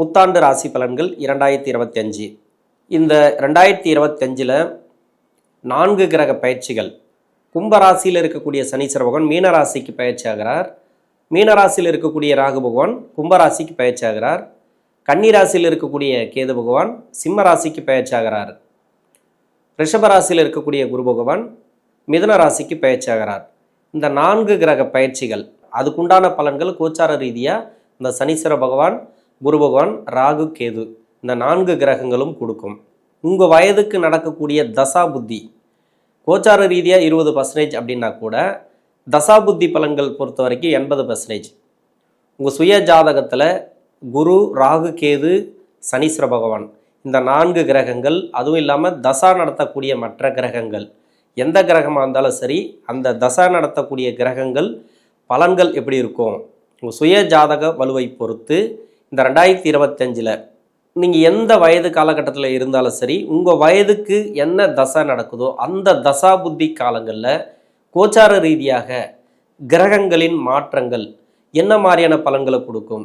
புத்தாண்டு ராசி பலன்கள் இரண்டாயிரத்தி இருபத்தி அஞ்சு. இந்த ரெண்டாயிரத்தி இருபத்தஞ்சில் நான்கு கிரக பயிற்சிகள். கும்பராசியில் இருக்கக்கூடிய சனீஸ்வர பகவான் மீனராசிக்கு பயிற்சி ஆகிறார். மீனராசியில் இருக்கக்கூடிய ராகு பகவான் கும்பராசிக்கு பயிற்சி ஆகிறார். கன்னிராசியில் இருக்கக்கூடிய கேது பகவான் சிம்ம ராசிக்கு பயிற்சி ஆகிறார். ரிஷபராசியில் இருக்கக்கூடிய குரு பகவான் மிதுன ராசிக்கு பயிற்சி ஆகிறார். இந்த நான்கு கிரக பயிற்சிகள் அதுக்குண்டான பலன்கள் கோச்சார ரீதியாக இந்த சனீஸ்வர பகவான் குரு பகவான் ராகு கேது. இந்த நான்கு கிரகங்களும் கொடுக்கும். உங்கள் வயதுக்கு நடக்கக்கூடிய தசா புத்தி. கோச்சார ரீதியாக இருபது பர்சன்டேஜ் அப்படின்னா கூட தசா புத்தி பலன்கள் பொறுத்த வரைக்கும் எண்பது பர்சன்டேஜ் உங்கள் சுய ஜாதகத்தில் குரு ராகு கேது சனீஸ்வர பகவான். இந்த நான்கு கிரகங்கள் அதுவும் இல்லாமல் தசா நடத்தக்கூடிய மற்ற கிரகங்கள். எந்த கிரகமாக இருந்தாலும் சரி அந்த தசா நடத்தக்கூடிய கிரகங்கள் பலன்கள் எப்படி இருக்கும்? உங்கள் சுய ஜாதக வலுவை பொறுத்து இந்த ரெண்டாயிரத்தி இருபத்தஞ்சில் நீங்கள் எந்த வயது காலகட்டத்தில் இருந்தாலும் சரி உங்கள் வயதுக்கு என்ன தசை நடக்குதோ அந்த தசா புத்தி காலங்களில் கோச்சார ரீதியாக கிரகங்களின் மாற்றங்கள் என்ன மாதிரியான பலன்களை கொடுக்கும்?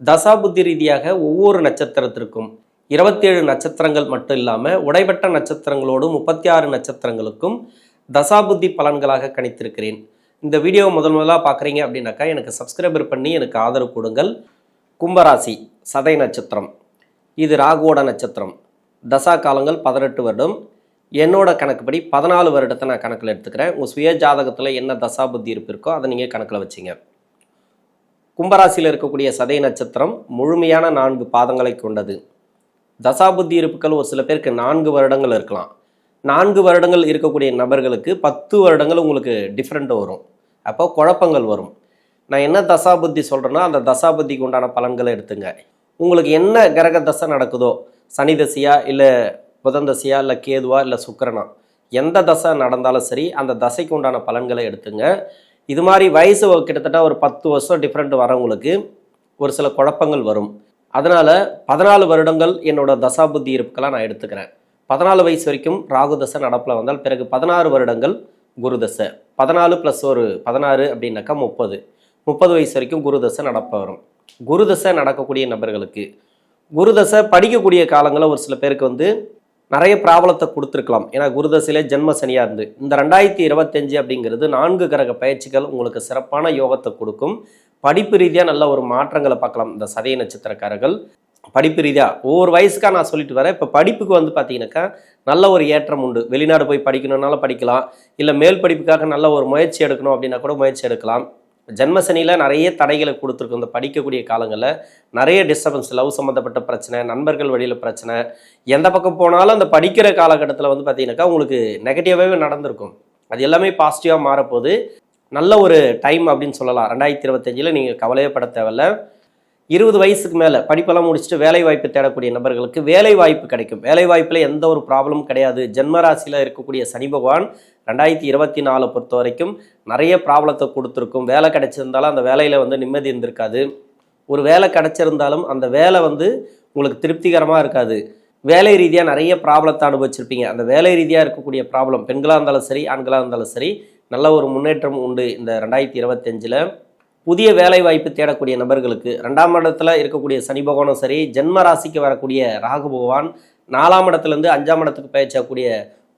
தசா புத்தி ரீதியாக ஒவ்வொரு நட்சத்திரத்திற்கும் இருபத்தேழு நட்சத்திரங்கள் மட்டும் இல்லாமல் உடைபட்ட நட்சத்திரங்களோடு முப்பத்தி ஆறு நட்சத்திரங்களுக்கும் தசாபுத்தி பலன்களாக கணித்திருக்கிறேன். இந்த வீடியோ முதல் முதலாக பார்க்குறீங்க அப்படின்னாக்கா எனக்கு சப்ஸ்கிரைபர் பண்ணி எனக்கு ஆதரவு கொடுங்கள். கும்பராசி சதை நட்சத்திரம். இது ராகுவோட நட்சத்திரம். தசா காலங்கள் பதினெட்டு வருடம். என்னோட கணக்குப்படி பதினாலு வருடத்தை நான் கணக்கில் எடுத்துக்கிறேன். உங்கள் சுய ஜாதகத்தில் என்ன தசா புத்தி இருப்பு இருக்கோ அதை நீங்கள் கணக்கில் வச்சிங்க. கும்பராசியில் இருக்கக்கூடிய சதை நட்சத்திரம் முழுமையான நான்கு பாதங்களை கொண்டது. தசாபுத்தி இருப்புகள் ஒரு சில பேருக்கு நான்கு வருடங்கள் இருக்கலாம். நான்கு வருடங்கள் இருக்கக்கூடிய நபர்களுக்கு பத்து வருடங்கள் உங்களுக்கு டிஃப்ரெண்ட் வரும். அப்போ குழப்பங்கள் வரும். நான் என்ன தசாபுத்தி சொல்கிறேன்னா அந்த தசாபுத்திக்கு உண்டான பலன்களை எடுத்துங்க. உங்களுக்கு என்ன கிரக தசை நடக்குதோ சனி தசையா இல்லை புதன் தசையா இல்லை கேதுவா இல்லை சுக்கரனா எந்த தசை நடந்தாலும் சரி அந்த தசைக்கு உண்டான பலன்களை எடுத்துங்க. இது மாதிரி வயசு கிட்டத்தட்ட ஒரு பத்து வருஷம் டிஃப்ரெண்ட் வரவங்களுக்கு ஒரு சில குழப்பங்கள் வரும். அதனால் பதினாலு வருடங்கள் என்னோட தசாபுத்தி இருப்புக்கெல்லாம் நான் எடுத்துக்கிறேன். பதினாலு வயசு வரைக்கும் ராகு தசை நடப்பில் வந்தால் பிறகு பதினாறு வருடங்கள் குரு தசை. பதினாலு ப்ளஸ் ஒரு பதினாறு அப்படின்னாக்கா முப்பது. முப்பது வயசு வரைக்கும் குரு தசை நடப்ப வரும் குரு தசை நடக்கக்கூடிய நபர்களுக்கு குரு தசை படிக்கக்கூடிய காலங்களில் ஒரு சில பேருக்கு வந்து நிறைய ப்ராப்ளத்தை கொடுத்துருக்கலாம். ஏன்னா குருதசையிலே ஜென்ம சனியாக இருந்து. இந்த ரெண்டாயிரத்தி இருபத்தஞ்சு அப்படிங்கிறது நான்கு கிரக பயிற்சிகள் உங்களுக்கு சிறப்பான யோகத்தை கொடுக்கும். படிப்பு ரீதியாக நல்ல ஒரு மாற்றங்களை பார்க்கலாம். இந்த சதய நட்சத்திரக்காரர்கள் படிப்பு ரீதியாக ஒவ்வொரு வயசுக்காக நான் சொல்லிட்டு வரேன். இப்போ படிப்புக்கு வந்து பார்த்தீங்கன்னாக்கா நல்ல ஒரு ஏற்றம் உண்டு. வெளிநாடு போய் படிக்கணும்னாலும் படிக்கலாம். இல்லை மேல் படிப்புக்காக நல்ல ஒரு முயற்சி எடுக்கணும் அப்படின்னா கூட முயற்சி எடுக்கலாம். ஜென்மசனியில் நிறைய தடைகளை கொடுத்துருக்கும் இந்த படிக்கக்கூடிய காலங்களில் நிறைய டிஸ்டர்பன்ஸ் லவ் சம்மந்தப்பட்ட பிரச்சனை நண்பர்கள் வழியில் பிரச்சனை எந்த பக்கம் போனாலும் அந்த படிக்கிற காலகட்டத்தில் வந்து பார்த்தீங்கன்னாக்கா உங்களுக்கு நெகட்டிவாகவே நடந்திருக்கும். அது எல்லாமே பாசிட்டிவாக மாறப்போகுது. நல்ல ஒரு டைம் அப்படின்னு சொல்லலாம். ரெண்டாயிரத்தி இருபத்தஞ்சில் நீங்கள் கவலையப்பட தேவையில்ல. இருபது வயசுக்கு மேலே படிப்பெல்லாம் முடிச்சுட்டு வேலை வாய்ப்பு தேடக்கூடிய நபர்களுக்கு வேலை வாய்ப்பு கிடைக்கும். வேலை வாய்ப்பில் எந்த ஒரு ப்ராப்ளமும் கிடையாது. ஜென்மராசியில் இருக்கக்கூடிய சனி பகவான் ரெண்டாயிரத்தி இருபத்தி நாலு பொறுத்த வரைக்கும் நிறைய ப்ராப்ளத்தை கொடுத்துருக்கும். வேலை கிடைச்சிருந்தாலும் அந்த வேலையில் வந்து நிம்மதி இருந்திருக்காது. ஒரு வேலை கிடைச்சிருந்தாலும் அந்த வேலை வந்து உங்களுக்கு திருப்திகரமாக இருக்காது. வேலை ரீதியாக நிறைய ப்ராப்ளத்தை அனுபவிச்சிருப்பீங்க. அந்த வேலை ரீதியாக இருக்கக்கூடிய ப்ராப்ளம் பெண்களாக இருந்தாலும் சரி ஆண்களாக இருந்தாலும் சரி நல்ல ஒரு முன்னேற்றம் உண்டு இந்த ரெண்டாயிரத்தி இருபத்தஞ்சில் புதிய வேலை வாய்ப்பு தேடக்கூடிய நபர்களுக்கு ரெண்டாம் இடத்துல இருக்கக்கூடிய சனி பகவானும் சரி ஜென்ம ராசிக்கு வரக்கூடிய ராகு பகவான் நாலாம் இடத்துலேருந்து அஞ்சாம் இடத்துக்கு பயிற்சியக்கூடிய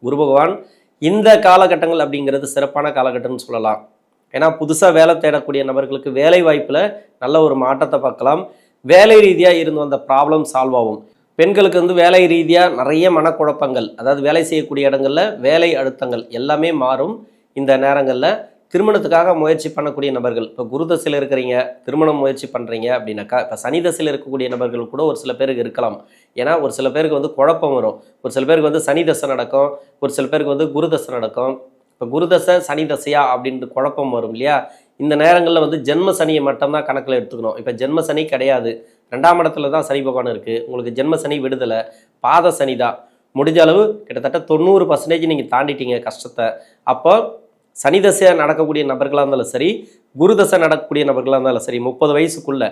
குரு பகவான் இந்த காலகட்டங்கள் அப்படிங்கிறது சிறப்பான காலகட்டம்னு சொல்லலாம். ஏன்னா புதுசாக வேலை தேடக்கூடிய நபர்களுக்கு வேலை வாய்ப்பில் நல்ல ஒரு மாற்றத்தை பார்க்கலாம். வேலை ரீதியாக இருந்து வந்த ப்ராப்ளம் சால்வ் ஆகும். பெண்களுக்கு வந்து வேலை ரீதியாக நிறைய மனக்குழப்பங்கள் அதாவது வேலை செய்யக்கூடிய இடங்களில் வேலை அழுத்தங்கள் எல்லாமே மாறும். இந்த நேரங்களில் திருமணத்துக்காக முயற்சி பண்ணக்கூடிய நபர்கள். இப்போ குரு தசையில் இருக்கிறீங்க திருமணம் முயற்சி பண்ணுறீங்க அப்படின்னாக்கா இப்போ சனி தசையில் இருக்கக்கூடிய நபர்கள் கூட ஒரு சில பேருக்கு இருக்கலாம். ஏன்னா ஒரு சில பேருக்கு வந்து குழப்பம் வரும். ஒரு சில பேருக்கு வந்து சனி தசை நடக்கும். ஒரு சில பேருக்கு வந்து குரு தசை நடக்கும். இப்போ குரு தசை சனி தசையா அப்படின்ட்டு குழப்பம் வரும் இல்லையா? இந்த நேரங்களில் வந்து ஜென்ம சனியை மட்டும்தான் கணக்கில் எடுத்துக்கணும். இப்போ ஜென்ம சனி கிடையாது. ரெண்டாம் இடத்துல தான் சனி பகவான் இருக்குது உங்களுக்கு ஜென்ம சனி விடுதலை. பாத சனி தான் முடிஞ்ச அளவு கிட்டத்தட்ட தொண்ணூறு பர்சன்டேஜ் நீங்கள் தாண்டிட்டீங்க கஷ்டத்தை. அப்போ சனி தசையாக நடக்கக்கூடிய நபர்களாக இருந்தாலும் சரி குரு தசை நடக்கக்கூடிய நபர்களாக இருந்தாலும் சரி முப்பது வயசுக்குள்ள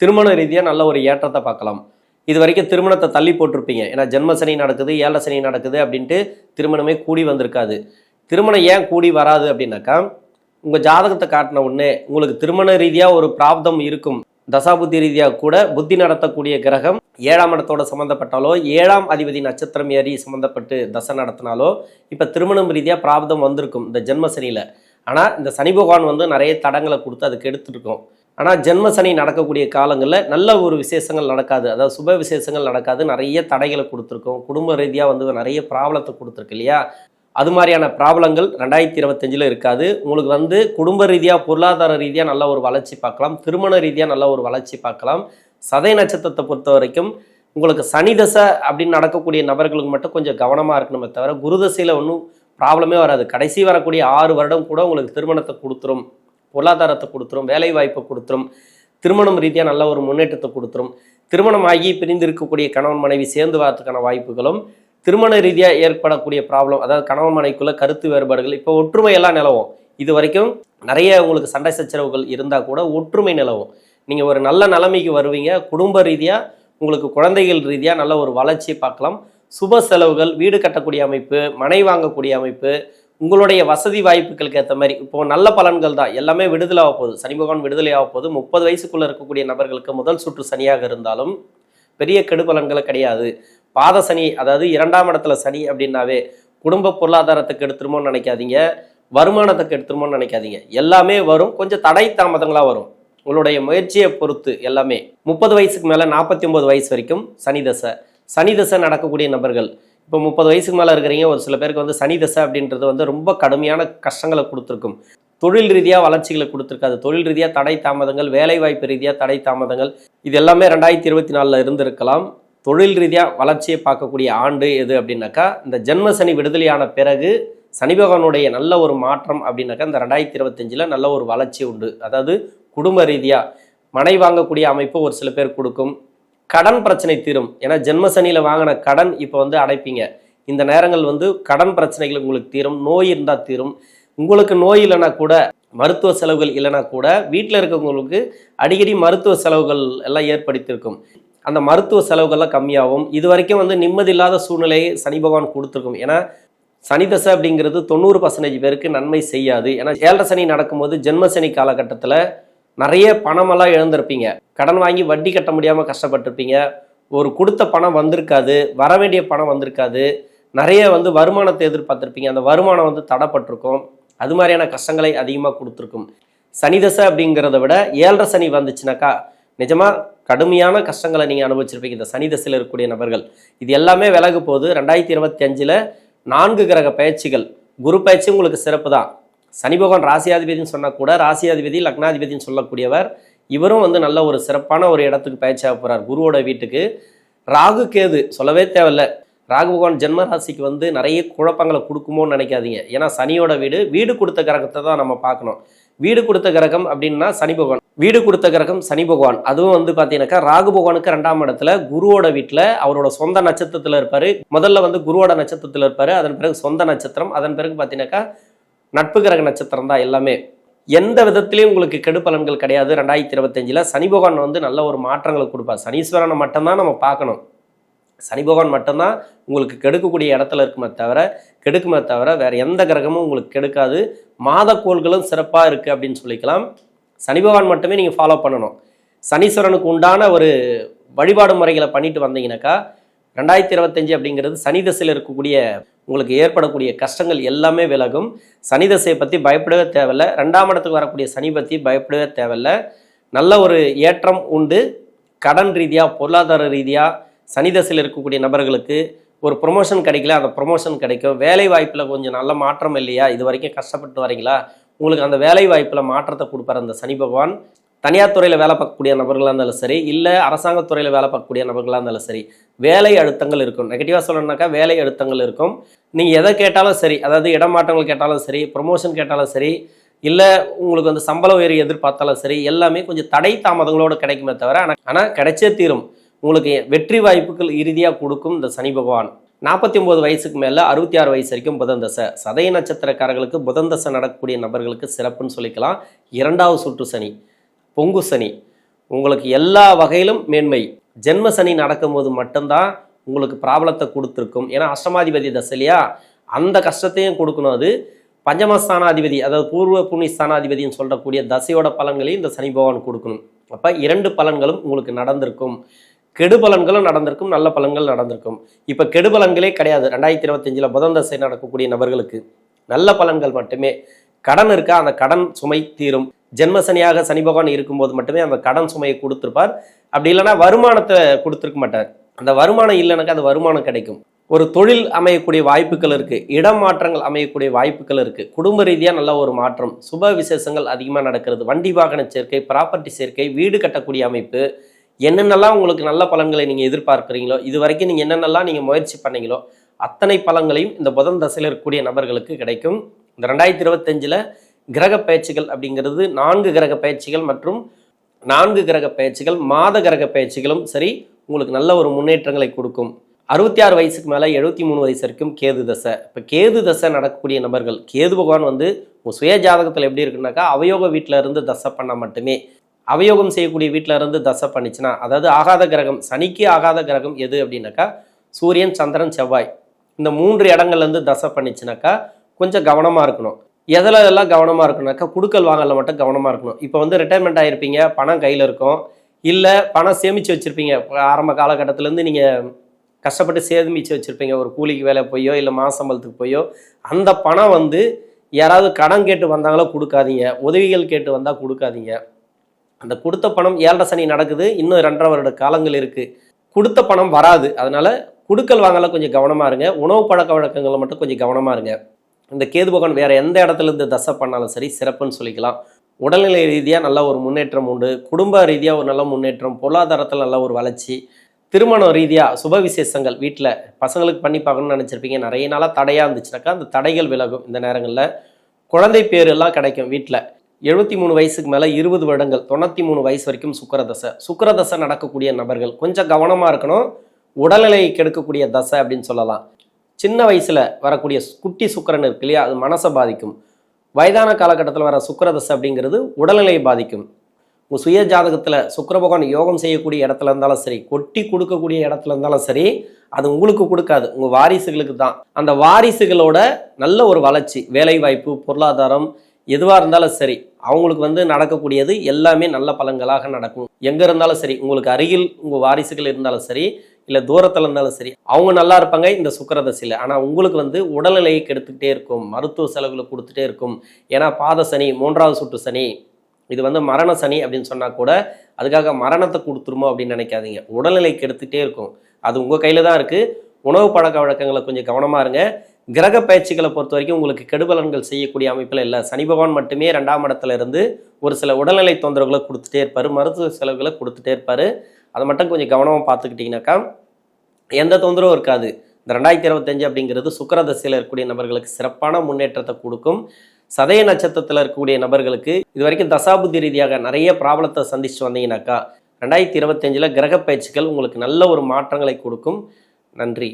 திருமண ரீதியாக நல்ல ஒரு ஏற்றத்தை பார்க்கலாம். இது வரைக்கும் திருமணத்தை தள்ளி போட்டிருப்பீங்க. ஏன்னா ஜென்ம சனி நடக்குது ஏழை சனி நடக்குது அப்படின்ட்டு திருமணமே கூடி வந்திருக்காது. திருமணம் ஏன் கூடி வராது அப்படின்னாக்கா உங்கள் ஜாதகத்தை காட்டின உடனே உங்களுக்கு திருமண ரீதியாக ஒரு பிராப்தம் இருக்கும். தசாபுத்தி ரீதியாக கூட புத்தி நடத்தக்கூடிய கிரகம் ஏழாம் இடத்தோட சம்மந்தப்பட்டாலோ ஏழாம் அதிபதி நட்சத்திரம் ஏறி சம்மந்தப்பட்டு தசை நடத்தினாலோ இப்போ திருமணம் ரீதியாக பிராப்தம் வந்திருக்கும் இந்த ஜென்ம சனியில். ஆனால் இந்த சனி பகவான் வந்து நிறைய தடங்களை கொடுத்து அதுக்கு எடுத்துருக்கோம். ஆனால் ஜென்ம சனி நடக்கக்கூடிய காலங்களில் நல்ல ஒரு விசேஷங்கள் நடக்காது. அதாவது சுப விசேஷங்கள் நடக்காது. நிறைய தடைகளை கொடுத்துருக்கோம். குடும்ப ரீதியாக வந்து நிறைய ப்ராப்ளத்தை கொடுத்துருக்கு இல்லையா? அது மாதிரியான ப்ராப்ளங்கள் ரெண்டாயிரத்தி இருபத்தஞ்சில் இருக்காது. உங்களுக்கு வந்து குடும்ப ரீதியாக பொருளாதார ரீதியாக நல்ல ஒரு வளர்ச்சி பார்க்கலாம். திருமண ரீதியாக நல்ல ஒரு வளர்ச்சி பார்க்கலாம். சதய நட்சத்திரத்தை பொறுத்த வரைக்கும் உங்களுக்கு சனி தசை அப்படின்னு நடக்கக்கூடிய நபர்களுக்கு மட்டும் கொஞ்சம் கவனமாக இருக்கணுமே தவிர குரு தசையில் ஒன்றும் ப்ராப்ளமே வராது. கடைசி வரக்கூடிய ஆறு வருடம் கூட உங்களுக்கு திருமணத்தை கொடுத்துரும். பொருளாதாரத்தை கொடுத்துரும். வேலை வாய்ப்பை கொடுத்துரும். திருமணம் ரீதியாக நல்ல ஒரு முன்னேற்றத்தை கொடுத்துரும். திருமணம் ஆகி பிரிந்து இருக்கக்கூடிய கணவன் மனைவி சேர்ந்து வரதுக்கான வாய்ப்புகளும் திருமண ரீதியாக ஏற்படக்கூடிய ப்ராப்ளம் அதாவது கணவன் மனைக்குள்ள கருத்து வேறுபாடுகள் இப்போ ஒற்றுமை எல்லாம் நிலவும். இது வரைக்கும் நிறைய உங்களுக்கு சண்டை சச்சரவுகள் இருந்தால் கூட ஒற்றுமை நிலவும். நீங்கள் ஒரு நல்ல நிலைமைக்கு வருவீங்க குடும்ப ரீதியாக உங்களுக்கு குழந்தைகள் ரீதியாக நல்ல ஒரு வளர்ச்சியை பார்க்கலாம். சுப செலவுகள் வீடு கட்டக்கூடிய அமைப்பு மனை வாங்கக்கூடிய அமைப்பு உங்களுடைய வசதி வாய்ப்புகளுக்கு ஏற்ற மாதிரி இப்போ நல்ல பலன்கள் தான் எல்லாமே விடுதலை ஆக போகுது. சனி பகவான் விடுதலை ஆக போகுது. முப்பது வயசுக்குள்ளே இருக்கக்கூடிய நபர்களுக்கு முதல் சுற்று சனியாக இருந்தாலும் பெரிய கெடு பலன்களை கிடையாது. பாத சனி அதாவது இரண்டாம் இடத்துல சனி அப்படின்னாவே குடும்ப பொருளாதாரத்துக்கு எடுத்துருமோன்னு நினைக்காதீங்க. வருமானத்துக்கு எடுத்துருமோன்னு நினைக்காதீங்க. எல்லாமே வரும். கொஞ்சம் தடை தாமதங்களாக வரும். உங்களுடைய முயற்சியை பொறுத்து எல்லாமே. முப்பது வயசுக்கு மேலே நாற்பத்தி ஒம்பது வயசு வரைக்கும் சனி தசை. சனி தசை நடக்கக்கூடிய நபர்கள். இப்போ முப்பது வயசுக்கு மேலே இருக்கிறீங்க ஒரு சில பேருக்கு வந்து சனி தசை அப்படின்றது வந்து ரொம்ப கடுமையான கஷ்டங்களை கொடுத்துருக்கும். தொழில் ரீதியாக வளர்ச்சிகளை கொடுத்துருக்காது. தொழில் ரீதியாக தடை தாமதங்கள் வேலைவாய்ப்பு ரீதியாக தடை தாமதங்கள் இது எல்லாமே ரெண்டாயிரத்தி இருபத்தி நாலில் இருந்திருக்கலாம். தொழில் ரீதியாக வளர்ச்சியை பார்க்கக்கூடிய ஆண்டு எது அப்படின்னாக்கா இந்த ஜென்ம சனி விடுதலையான பிறகு சனி பகவானுடைய நல்ல ஒரு மாற்றம் அப்படின்னாக்கா இந்த ரெண்டாயிரத்தி இருபத்தஞ்சில் நல்ல ஒரு வளர்ச்சி உண்டு. அதாவது குடும்ப ரீதியாக மனை வாங்கக்கூடிய அமைப்பு ஒரு சில பேர் கொடுக்கும். கடன் பிரச்சனை தீரும். ஏன்னா ஜென்ம சனியில் வாங்கின கடன் இப்போ வந்து அடைப்பீங்க. இந்த நேரங்கள் வந்து கடன் பிரச்சனைகள் உங்களுக்கு தீரும். நோய் இருந்தால் தீரும். உங்களுக்கு நோய் இல்லைனா கூட மருத்துவ செலவுகள் இல்லைனா கூட வீட்டில் இருக்கவங்களுக்கு அடிக்கடி மருத்துவ செலவுகள் எல்லாம் ஏற்படுத்தியிருக்கும். அந்த மருத்துவ செலவுகள்லாம் கம்மியாகும். இது வரைக்கும் வந்து நிம்மதி இல்லாத சூழ்நிலையை சனி பகவான் கொடுத்துருக்கும். ஏன்னா சனி தசை அப்படிங்கிறது தொண்ணூறு பர்சன்டேஜ் பேருக்கு நன்மை செய்யாது. ஏன்னா ஏழரை சனி நடக்கும்போது ஜென்ம சனி காலகட்டத்தில் நிறைய பணமெல்லாம் இழந்திருப்பீங்க. கடன் வாங்கி வட்டி கட்ட முடியாமல் கஷ்டப்பட்டிருப்பீங்க. ஒரு கொடுத்த பணம் வந்திருக்காது. வர வேண்டிய பணம் வந்திருக்காது. நிறைய வந்து வருமானத்தை எதிர்பார்த்துருப்பீங்க. அந்த வருமானம் வந்து தடப்பட்டிருக்கும். அது மாதிரியான கஷ்டங்களை அதிகமாக கொடுத்துருக்கும். சனி தசை அப்படிங்கிறத விட ஏழரை சனி வந்துச்சுனாக்கா நிஜமாக கடுமையான கஷ்டங்களை நீங்கள் அனுபவிச்சிருப்பீங்க. இந்த சனி தசையில் இருக்கக்கூடிய நபர்கள். இது எல்லாமே விலகு போகுது. ரெண்டாயிரத்தி இருபத்தி அஞ்சில் நான்கு கிரக பயிற்சிகள். குரு பயிற்சி உங்களுக்கு சிறப்பு தான். சனி பகவான் ராசியாதிபதினு சொன்னால் கூட ராசியாதிபதி லக்னாதிபதினு சொல்லக்கூடியவர் இவரும் வந்து நல்ல ஒரு சிறப்பான ஒரு இடத்துக்கு பயிற்சியாக போகிறார் குருவோட வீட்டுக்கு. ராகு கேது சொல்லவே தேவையில்ல. ராகு பகவான் ஜென்ம ராசிக்கு வந்து நிறைய குழப்பங்களை கொடுக்குமோன்னு நினைக்காதீங்க. ஏன்னா சனியோட வீடு வீடு கொடுத்த கிரகத்தை தான் நம்ம பார்க்கணும். வீடு கொடுத்த கிரகம் அப்படின்னா சனி பகவான். வீடு கொடுத்த கிரகம் சனி பகவான். அதுவும் வந்து பார்த்தீங்கன்னாக்கா ராகு பகவானுக்கு ரெண்டாம் இடத்துல குருவோட வீட்டில் அவரோட சொந்த நட்சத்திரத்தில் இருப்பார். முதல்ல வந்து குருவோட நட்சத்திரத்தில் இருப்பார். அதன் பிறகு சொந்த நட்சத்திரம். அதன் பிறகு பார்த்தீங்கன்னாக்கா நட்பு கிரக நட்சத்திரம் தான் எல்லாமே. எந்த விதத்திலையும் உங்களுக்கு கெடு பலன்கள் கிடையாது. ரெண்டாயிரத்தி இருபத்தஞ்சில் சனி பகவான் வந்து நல்ல ஒரு மாற்றங்களை கொடுப்பார். சனீஸ்வரனை மட்டும்தான் நம்ம பார்க்கணும். சனி பகவான் மட்டும்தான் உங்களுக்கு கெடுக்கக்கூடிய இடத்துல இருக்குமே தவிர கெடுக்குமே தவிர வேற எந்த கிரகமும் உங்களுக்கு கெடுக்காது. மாதக்கோள்களும் சிறப்பாக இருக்குது அப்படின்னு சொல்லிக்கலாம். சனி பகவான் மட்டுமே நீங்கள் ஃபாலோ பண்ணணும். சனீஸ்வரனுக்கு உண்டான ஒரு வழிபாடு முறைகளை பண்ணிட்டு வந்தீங்கன்னாக்கா ரெண்டாயிரத்தி இருபத்தஞ்சு அப்படிங்கிறது சனி தசையில் இருக்கக்கூடிய உங்களுக்கு ஏற்படக்கூடிய கஷ்டங்கள் எல்லாமே விலகும். சனி தசையை பற்றி பயப்படவே தேவையில்ல. ரெண்டாம் இடத்துக்கு வரக்கூடிய சனி பற்றி பயப்படவே தேவையில்ல. நல்ல ஒரு ஏற்றம் உண்டு. கடன் ரீதியாக பொருளாதார ரீதியாக சனி தசையில் இருக்கக்கூடிய நபர்களுக்கு ஒரு ப்ரொமோஷன் கிடைக்கல அந்த ப்ரொமோஷன் கிடைக்கும். வேலை வாய்ப்பில் கொஞ்சம் நல்ல மாற்றம் இல்லையா? இது வரைக்கும் கஷ்டப்பட்டு வரீங்களா? உங்களுக்கு அந்த வேலை வாய்ப்பில் மாற்றத்தை கொடுப்பார் அந்த சனி பகவான். தனியார் துறையில் வேலை பார்க்கக்கூடிய நபர்களாக இருந்தாலும் சரி இல்லை அரசாங்கத் துறையில் வேலை பார்க்கக்கூடிய நபர்களாக இருந்தாலும் சரி வேலை அழுத்தங்கள் இருக்கும். நெகட்டிவாக சொல்லணும்னாக்கா வேலை அழுத்தங்கள் இருக்கும். நீங்கள் எதை கேட்டாலும் சரி அதாவது இடமாற்றங்கள் கேட்டாலும் சரி ப்ரொமோஷன் கேட்டாலும் சரி இல்லை உங்களுக்கு வந்து சம்பள உயர்வு எதிர்பார்த்தாலும் சரி எல்லாமே கொஞ்சம் தடை தாமதங்களோடு கிடைக்குமே தவிர ஆனால் ஆனால் கிடைச்சே தீரும். உங்களுக்கு வெற்றி வாய்ப்புகள் இறுதியாக கொடுக்கும் இந்த சனி பகவான். நாற்பத்தி ஒம்பது வயசுக்கு மேலே அறுபத்தி ஆறு வயசு வரைக்கும் புதன் தசை சதய நட்சத்திரக்காரர்களுக்கு புதன் தசை நடக்கக்கூடிய நபர்களுக்கு சிறப்புன்னு சொல்லிக்கலாம். இரண்டாவது சுற்று சனி பொங்கு சனி. உங்களுக்கு எல்லா வகையிலும் மேன்மை. ஜென்ம சனி நடக்கும்போது மட்டும்தான் உங்களுக்கு ப்ராப்ளத்தை கொடுத்துருக்கும். ஏன்னா அஷ்டமாதிபதி தசையிலையா அந்த கஷ்டத்தையும் கொடுக்கணும் அது. பஞ்சமஸ்தானாதிபதி அதாவது பூர்வ புண்ணிய ஸ்தானாதிபதினு சொல்லக்கூடிய தசையோட பலன்களையும் இந்த சனி பகவான் கொடுக்கணும். அப்போ இரண்டு பலன்களும் உங்களுக்கு நடந்திருக்கும். கெடுபலன்களும் நடந்திருக்கும் நல்ல பலன்கள் நடந்திருக்கும். இப்போ கெடு பலன்களே கிடையாது. ரெண்டாயிரத்தி இருபத்தஞ்சில் புதன் தசை நடக்கக்கூடிய நபர்களுக்கு நல்ல பலன்கள் மட்டுமே. கடன் இருக்கா? அந்த கடன் சுமை தீரும். ஜென்மசனியாக சனி பகவான் இருக்கும்போது மட்டுமே அந்த கடன் சுமையை கொடுத்துருப்பார். அப்படி இல்லைன்னா வருமானத்தை கொடுத்துருக்க மாட்டார். அந்த வருமானம் இல்லைனாக்கா அந்த வருமானம் கிடைக்கும். ஒரு தொழில் அமையக்கூடிய வாய்ப்புகள் இருக்குது இடம் மாற்றங்கள் அமையக்கூடிய வாய்ப்புகள் இருக்குது குடும்ப ரீதியாக நல்ல ஒரு மாற்றம். சுப விசேஷங்கள் அதிகமாக நடக்கிறது. வண்டி வாகன சேர்க்கை ப்ராப்பர்ட்டி சேர்க்கை வீடு கட்டக்கூடிய அமைப்பு என்னென்னலாம் உங்களுக்கு நல்ல பலன்களை நீங்கள் எதிர்பார்க்குறீங்களோ இது வரைக்கும் நீங்கள் என்னென்னலாம் நீங்கள் முயற்சி பண்ணீங்களோ அத்தனை பலன்களையும் இந்த புதன் தசையில் இருக்கக்கூடிய நபர்களுக்கு கிடைக்கும். இந்த ரெண்டாயிரத்தி இருபத்தஞ்சில் கிரக பயிற்சிகள் அப்படிங்கிறது நான்கு கிரக பயிற்சிகள் மற்றும் நான்கு கிரக பயிற்சிகள் மாத கிரக பயிற்சிகளும் சரி உங்களுக்கு நல்ல ஒரு முன்னேற்றங்களை கொடுக்கும். அறுபத்தி ஆறு வயசுக்கு மேலே எழுபத்தி மூணு வயசு வரைக்கும் கேது தசை. இப்போ கேது தசை நடக்கக்கூடிய நபர்கள் கேது பகவான் வந்து உங்கள் சுய ஜாதகத்தில் எப்படி இருக்குனாக்கா அவயோக வீட்டில் இருந்து தசை பண்ணால் மட்டுமே. அவயோகம் செய்யக்கூடிய வீட்டில் இருந்து தசை பண்ணிச்சுன்னா அதாவது ஆகாத கிரகம் சனிக்கு ஆகாத கிரகம் எது அப்படின்னாக்கா சூரியன் சந்திரன் செவ்வாய். இந்த மூன்று இடங்கள்லேருந்து தசை பண்ணிச்சுனாக்கா கொஞ்சம் கவனமாக இருக்கணும். எதில் எல்லாம் கவனமாக இருக்கணும்னாக்கா குடுக்கல் வாங்கல மட்டும் கவனமாக இருக்கணும். இப்போ வந்து ரிட்டைர்மெண்ட் ஆகிருப்பீங்க பணம் கையில் இருக்கும். இல்லை பணம் சேமித்து வச்சுருப்பீங்க. ஆரம்ப காலகட்டத்திலேருந்து நீங்கள் கஷ்டப்பட்டு சேமித்து வச்சுருப்பீங்க. ஒரு கூலிக்கு வேலை போயோ இல்லை மாசம்பளத்துக்கு போயோ அந்த பணம் வந்து யாராவது கடன் கேட்டு வந்தாங்களோ கொடுக்காதீங்க. உதவிகள் கேட்டு வந்தால் கொடுக்காதீங்க. அந்த கொடுத்த பணம் ஏழரை சனி நடக்குது இன்னும் ரெண்டரை வருட காலங்கள் இருக்குது கொடுத்த பணம் வராது. அதனால் குடுக்கல் வாங்கல கொஞ்சம் கவனமாக இருங்க. உணவு பழக்க வழக்கங்களை மட்டும் கொஞ்சம் கவனமாக இருங்க. இந்த கேது பகவான் வேறு எந்த இடத்துல இருந்து தசை பண்ணாலும் சரி சிறப்புன்னு சொல்லிக்கலாம். உடல்நிலை ரீதியாக நல்ல ஒரு முன்னேற்றம் உண்டு. குடும்ப ரீதியாக ஒரு நல்ல முன்னேற்றம். பொருளாதாரத்தில் நல்ல ஒரு வளர்ச்சி. திருமணம் ரீதியாக சுப விசேஷங்கள் வீட்டில் பசங்களுக்கு பண்ணி பார்க்கணும்னு நினச்சிருப்பீங்க. நிறைய நாளாக தடையாக இருந்துச்சுனாக்கா அந்த தடைகள் விலகும் இந்த நேரங்களில். குழந்தை பேரெல்லாம் கிடைக்கும் வீட்டில் எழுபத்தி மூணு வயசுக்கு மேலே இருபது வருடங்கள் தொண்ணூற்றி மூணு வயசு வரைக்கும் சுக்கரதசை. சுக்கரதசை நடக்கக்கூடிய நபர்கள் கொஞ்சம் கவனமாக இருக்கணும். உடல்நிலை கெடுக்கக்கூடிய தசை அப்படின்னு சொல்லலாம். சின்ன வயசில் வரக்கூடிய குட்டி சுக்கரன் இருக்கு இல்லையா அது மனசை பாதிக்கும். வயதான காலகட்டத்தில் வர சுக்கரதசை அப்படிங்கிறது உடல்நிலையை பாதிக்கும். உங்கள் சுய ஜாதகத்தில் சுக்கிர பகவான் யோகம் செய்யக்கூடிய இடத்துல இருந்தாலும் சரி கொட்டி கொடுக்கக்கூடிய இடத்துல இருந்தாலும் சரி அது உங்களுக்கு கொடுக்காது. உங்கள் வாரிசுகளுக்கு தான். அந்த வாரிசுகளோட நல்ல ஒரு வளர்ச்சி வேலைவாய்ப்பு பொருளாதாரம் எதுவாக இருந்தாலும் சரி அவங்களுக்கு வந்து நடக்கக்கூடியது எல்லாமே நல்ல பலன்களாக நடக்கும். எங்கே இருந்தாலும் சரி உங்களுக்கு அருகில் உங்கள் வாரிசுகள் இருந்தாலும் சரி இல்லை தூரத்தில் இருந்தாலும் சரி அவங்க நல்லா இருப்பாங்க இந்த சுக்கரதசையில். ஆனால் உங்களுக்கு வந்து உடல்நிலையை கெடுத்துக்கிட்டே இருக்கும் மருத்துவ செலவுகளை கொடுத்துட்டே இருக்கும். ஏன்னா பாத சனி மூன்றாவது சுற்று சனி இது வந்து மரண சனி அப்படின்னு சொன்னால் கூட அதுக்காக மரணத்தை கொடுத்துருமோ அப்படின்னு நினைக்காதீங்க. உடல்நிலை கெடுத்துட்டே இருக்கும். அது உங்கள் கையில் தான் இருக்குது உணவு பழக்க வழக்கங்களை கொஞ்சம் கவனமாக இருங்க. கிரக பயிற்சிகளை பொறுத்த வரைக்கும் உங்களுக்கு கெடுபலன்கள் செய்யக்கூடிய அமைப்பில் இல்லை. சனி பகவான் மட்டுமே ரெண்டாம் இடத்துல இருந்து ஒரு சில உடல்நிலை தொந்தரவுகளை கொடுத்துட்டே இருப்பார் மருத்துவ செலவுகளை கொடுத்துட்டே இருப்பார். அதை மட்டும் கொஞ்சம் கவனமாக பார்த்துக்கிட்டிங்கனாக்கா எந்த தொந்தரவும் இருக்காது. இந்த ரெண்டாயிரத்தி இருபத்தஞ்சு அப்படிங்கிறது சுக்கரதசையில் இருக்கக்கூடிய நபர்களுக்கு சிறப்பான முன்னேற்றத்தை கொடுக்கும். சதய நட்சத்திரத்தில் இருக்கக்கூடிய நபர்களுக்கு இது வரைக்கும் தசாபுத்தி ரீதியாக நிறைய ப்ராப்ளத்தை சந்திச்சு வந்தீங்கன்னாக்கா ரெண்டாயிரத்தி இருபத்தஞ்சில் கிரக பயிற்சிகள் உங்களுக்கு நல்ல ஒரு மாற்றங்களை கொடுக்கும். நன்றி.